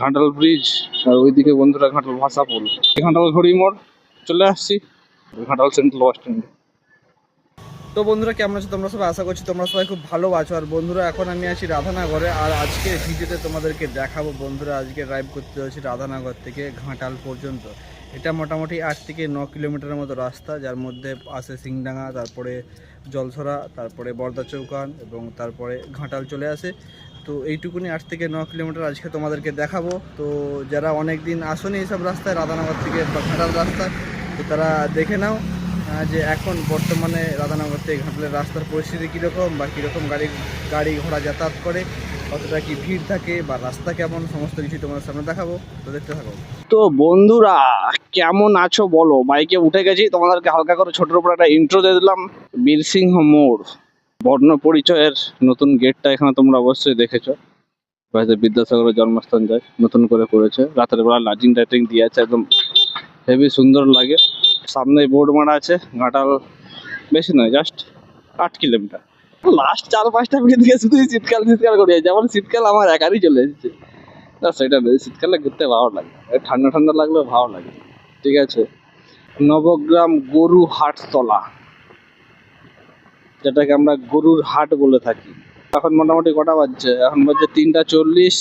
Ghatal bridge, আর ওইদিকে বন্ধুরা ঘাটাল ভাষা পোল ঘাটাল ঘড়ি মোড়, চলে আসছি ঘাটাল সেন্ট্রাল বাস স্ট্যান্ড তো বন্ধুরা, কেমন আছো তোমরা সবাই? আশা করছি তোমরা সবাই খুব ভালো আছো। আর বন্ধুরা, এখন আমি আছি রাধানগরে, আর আজকে ভিডিওতে তোমাদেরকে দেখাবো বন্ধুরা, আজকে ড্রাইভ করতে হচ্ছে রাধানগর থেকে ঘাটাল পর্যন্ত। এটা মোটামুটি আট থেকে ন কিলোমিটারের মতো রাস্তা, যার মধ্যে আছে সিংডাঙ্গা, তারপরে জলছড়া, তারপরে বর্দা চৌকান, এবং তারপরে ঘাটাল চলে আসে। তো এইটুকুনি আট থেকে ন কিলোমিটার আজকে তোমাদেরকে দেখাবো। তো যারা অনেক দিন আসোনি এইসব রাস্তায়, রাধানগর থেকে বা ঘাটাল রাস্তায় তো তারা দেখে নাও যে এখন বর্তমানে রাধানগর থেকে ঘাটলের রাস্তার পরিস্থিতি কীরকম বা কীরকম গাড়ি গাড়ি ঘোড়া যাতায়াত করে, কতটা কি ভিড় থাকে বা রাস্তা কেমন, সমস্ত কিছু তোমাদের সামনে দেখাবো, তো দেখতে থাকো। তো বন্ধুরা, কেমন আছো বলো? বাইকে উঠে গেছি, তোমাদেরকে হালকা করে ছোটোর উপর একটা ইন্ট্রো দিয়ে দিলাম, বীরসিংহ মোড়। বর্ণ পরিচয়ের নতুন গেটটা এখানে তোমরা অবশ্যই দেখেছ। হয়তো বিদ্যাসাগরের জন্মস্থান যায়, নতুন করে করেছে। রাতের বেলা লাইটিং টাইটিং দিয়ে আছে, একদম হেভি সুন্দর লাগে। সামনে বোর্ড মারা আছে, ঘাটাল বেশি নয়, জাস্ট আট কিলোমিটার। লাস্ট চার পাঁচটা মিনিট দিয়ে শুধু শীতকাল শীতকাল করে যেমন শীতকাল আমার একারই চলে এসেছে। না, সেটা নেই শীতকালে ঘুরতে ভালো লাগে। ঠান্ডা ঠান্ডা লাগলেও ভালো লাগে। ঠিক আছে। নবগ্রাম গরু হাটতলা যেটাকে আমরা গরুর হাট বলে থাকি। এখন মোটামুটি কটা বাজছে? এখন বাজছে তিনটা চল্লিশ।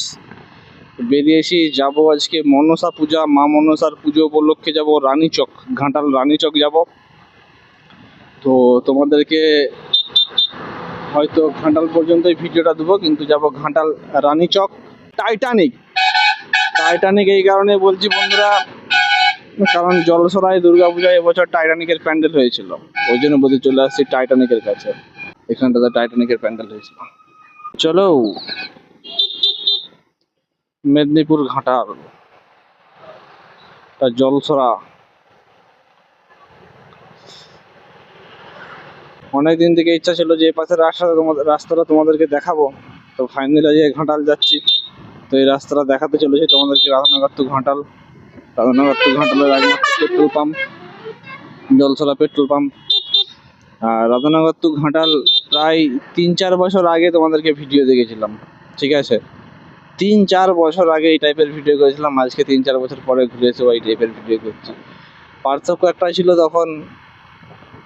বেরিয়েছি যাব আজকে মনসা পূজা, মা মনসার পুজো উপলক্ষে যাব রানীচক, ঘাটাল রানীচক যাব। তো তোমাদেরকে হয়তো ঘাটাল পর্যন্তই ভিডিওটা দেবো, কিন্তু যাব ঘাটাল রানীচক। টাইটানিক টাইটানিক এই কারণে বলছি বন্ধুরা, কারণ জলসরায় দুর্গাপূজায় এবছর টাইটানিকের প্যান্ডেল হয়েছিল। ওই জন্য বলতে চলে আসছি টাইটানিকের কাছে। এখানটাতে টাইটানিকের প্যান্ডেল হয়েছিল চলো, মেদিনীপুর ঘাটাল, তা জলসরা। অনেক দিন থেকে ইচ্ছা ছিল যে এই পাশের রাস্তাটা তোমাদের রাস্তাটা তোমাদেরকে দেখাবো। তো ফাইনালি আজকে ঘাটাল যাচ্ছি। তো এই রাস্তাটা দেখাতে চলেছি তোমাদেরকে রাধানগর টু ঘাটাল। রাধানগর টু ঘাটালের petrol pump, Jalsara petrol pump. Radhanagar to Ghatal প্রায় তিন চার বছর আগে তোমাদেরকে ভিডিও দেখেছিলাম, ঠিক আছে? তিন চার বছর আগে এই টাইপের ভিডিও করেছিলাম, আজকে তিন চার বছর পরে ঘুরে এসে এই টাইপের ভিডিও করছি। পার্থক্য একটাই ছিল তখন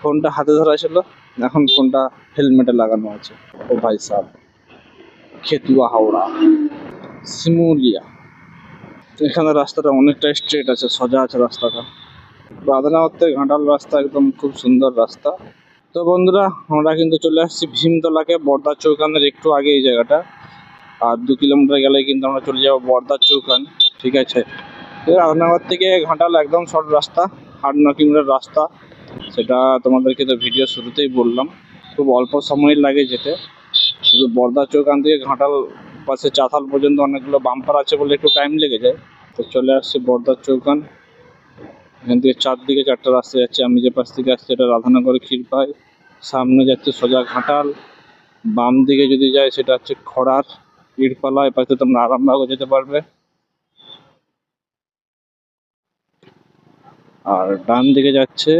ফোনটা হাতে ধরা ছিল, এখন ফোনটা হেলমেটে লাগানো আছে। ও ভাই সাহ খেতুয়া হাওড়া, শিমুলিয়া। এখানে রাস্তাটা অনেকটা স্ট্রেট আছে সোজা আছে রাস্তাটা। রাধানগর থেকে ঘাটাল রাস্তা একদম খুব সুন্দর রাস্তা। তো বন্ধুরা, আমরা কিন্তু চলে আসছি ভীমতলাকে, বর্দার চৌকানের একটু আগে এই জায়গাটা। আর দু কিলোমিটার গেলে কিন্তু আমরা চলে যাব বর্দার চৌকান, ঠিক আছে? রাধানগর থেকে ঘাটাল, একদম শর্ট রাস্তা, আট ন কিলোমিটার রাস্তা। সেটা তোমাদেরকে তো ভিডিও শুরুতেই বললাম। খুব অল্প সময় লাগে যেতে। শুধু বর্দা চৌকান থেকে ঘাটাল পাশে চাতাল পর্যন্ত অনেকগুলো বাম্পার আছে বলে একটু টাইম লেগে যায়। তো চলে আসছে বর্দার চৌকান। এখান থেকে চারদিকে চারটা রাস্তা যাচ্ছে, আমি যে পাশ থেকে আসছি এটা রাধানগর ক্ষীরপাই সামনে যাচ্ছে সোজা ঘাটাল, বাম দিকে যদি যায় সেটা হচ্ছে খড়ার, ইটপালা, এ পাশে তোমরা আরামবাগও যেতে পারবে। আর ডান দিকে যাচ্ছে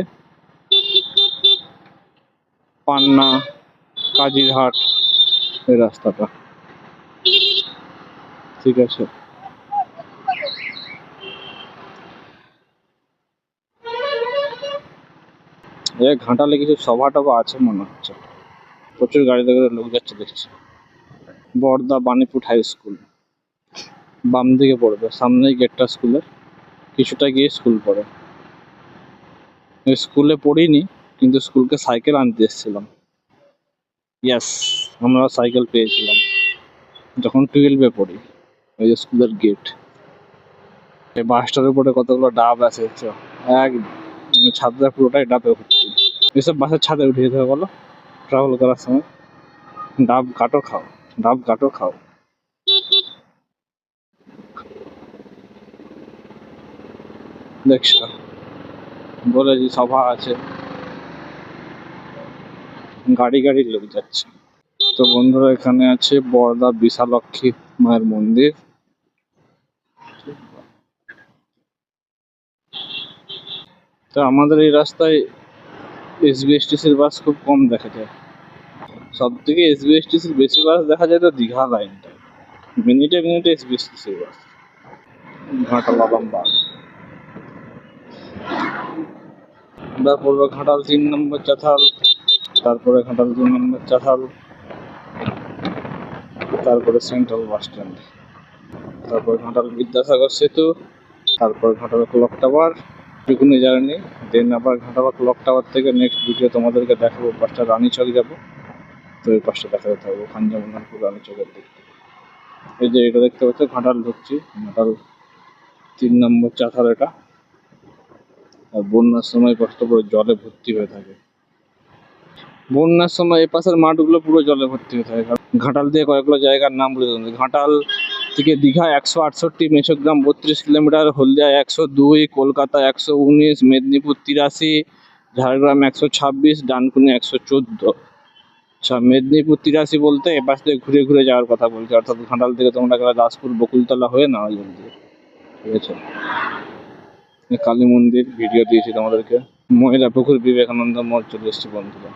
পান্না, কাজিরহাট, এই রাস্তাটা। ঠিক আছে। এ ঘাটালে কিছু সভা টভা আছে মনে হচ্ছে। প্রচুর গাড়িতে করে লোক যাচ্ছে দেখছি। বর্দা বাণীপুর হাই স্কুল বাম দিকে পড়বে, সামনেই গেটটা স্কুলের। কিছুটা গিয়ে স্কুল পড়ে। স্কুলে পড়িনি, কিন্তু স্কুলকে সাইকেল আনতে এসেছিলাম। ইয়াস আমরা সাইকেল পেয়েছিলাম। যখন টুয়েলভে পড়ি, ওই যে স্কুলের গেট এই বাসটার উপরে কতগুলো ডাব আছে এক ছাদটা পুরোটাই ডাবে ভর্তি। এসব বাসের ছাদে উঠে যেতে হবে, বলো? ট্রাভেল করার সময়। ডাব কাটো খাও। ডাব কাটো খাও। দেখছ? বলে যে সভা আছে। গাড়ি গাড়ি লোক যাচ্ছে। তো বন্ধুরা এখানে আছে বড়দা বিশালক্ষী মায়ের মন্দির। তো আমাদের এই রাস্তায় এসবিএসটিসির বাস খুব কম দেখা যায়। সব থেকে এসবিএসটিসির বেশি বাস দেখা যায় তো দীঘা লাইনটায় মিনিটে মিনিটে এসবিএসটিসির বাস। ঘাটাল আলমবাগ আমরা পড়ব ঘাটাল তিন নম্বর চাথাল, তারপরে ঘাটাল তিন নম্বর চাথাল, তারপরে সেন্ট্রাল বাস স্ট্যান্ড। তারপর ঘাটাল বিদ্যাসাগর সেতু, তারপর ঘাটাল ক্লক টাওয়ার টুকুনি জার্নি দেন আবার ঘাটাল ক্লক টাওয়ার থেকে নেক্সট ভিডিও তোমাদেরকে দেখাবো পাঁচটা রানীচক যাব। তো এই পাঁচটা দেখাতে থাকব খানজামুনপুর রানীচকের দিক। থেকে। এই যে এটা দেখতে পাচ্ছ, ঘাটাল ঢুকছি ঘাটাল তিন নম্বর চাথার এটা। আর বন্যার সময় কষ্ট করে জলে ভর্তি হয়ে থাকে। বন্যার সময় এ পাশের মাঠগুলো পুরো জলে ভর্তি হয়ে থাকে। ঘাটাল দিয়ে কয়েকগুলো জায়গার নাম বলে ঘাটাল থেকে দীঘা একশো আটষট্টি মেচকগ্রাম বত্রিশ কিলোমিটার, হলদিয়া একশো দুই, কলকাতা একশো উনিশ, মেদিনীপুর তিরাশি, ঝাড়গ্রাম একশো ছাব্বিশ, ডানকুনি একশো চোদ্দ। আচ্ছা মেদিনীপুর তিরাশি বলতে এপাশ থেকে ঘুরে ঘুরে যাওয়ার কথা বলছে, অর্থাৎ ঘাটাল থেকে তোমরা গেলে দাসপুর, বকুলতলা হয়ে না ওই ঠিক আছে? কালী মন্দির ভিডিও দিয়েছি তোমাদেরকে। মহিলা পুকুর, বিবেকানন্দ মোড়, চলে বন্ধুরা।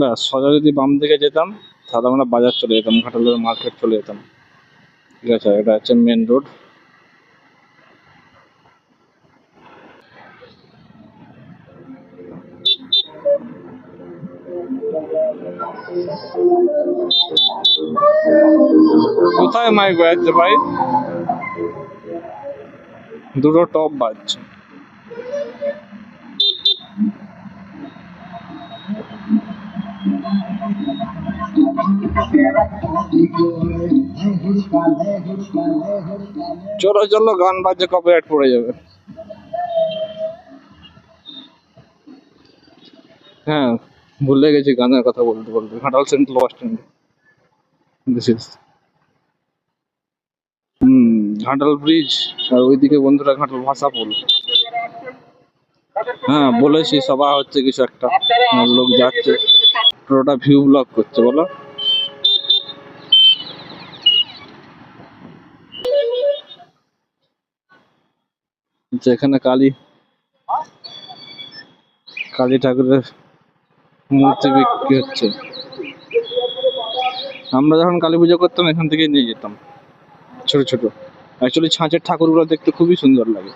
ব্যাস সোজা যদি বাম দিকে যেতাম, তাহলে আমরা বাজার চলে যেতাম, ঘাটালের মার্কেট চলে যেতাম। ঠিক আছে, এটা হচ্ছে মেন রোড কোথায় মাইক বাজছে ভাই? দুটো টপ বাজছে। চলো চলো, গান বাজছে কপিরাইট পড়ে যাবে। হ্যাঁ ভুলে গেছি গানের কথা বলতে বলতে। Ghatal central bus stand this is Ghatal bridge আর ওইদিকে বন্ধুরা ঘাটাল ভাষা পোল হ্যাঁ বলেছি, সভা হচ্ছে কিছু একটা। লোক যাচ্ছে। পুরোটা ভিউ ব্লক করছে, বলো। যেখানে কালী কালী ঠাকুরের মূর্তি বিক্রি হচ্ছে। আমরা যখন কালী পুজো করতাম, এখান থেকে নিয়ে যেতাম। ছোট ছোট। অ্যাকচুয়ালি ছাঁচের ঠাকুরগুলো দেখতে খুবই সুন্দর লাগে।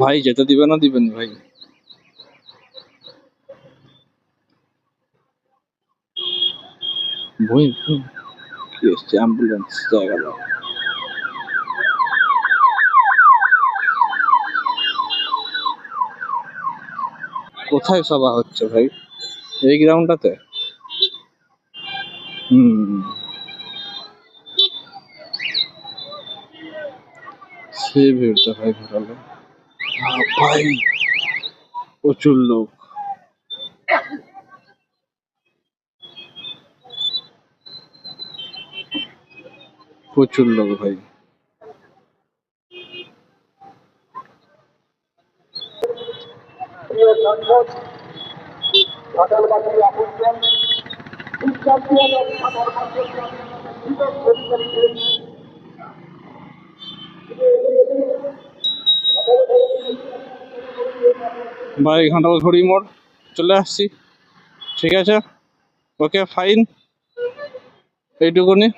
ভাই, যেতে দিবে না দিবেন ভাই? বই হুম, কি এসছে অ্যাম্বুলেন্স জায়গা দাও কোথায় সভা হচ্ছে ভাই? এই গ্রাউন্ডটাতে হুম। সে ভিড়টা ভাই ঘোরালো। ভাই প্রচুর লোক। প্রচুর লোক ভাই। ভাই ঘাটাল ঘড়ি মোড়। চলে আসছি। ঠিক আছে? ওকে ফাইন এইটুকুনি।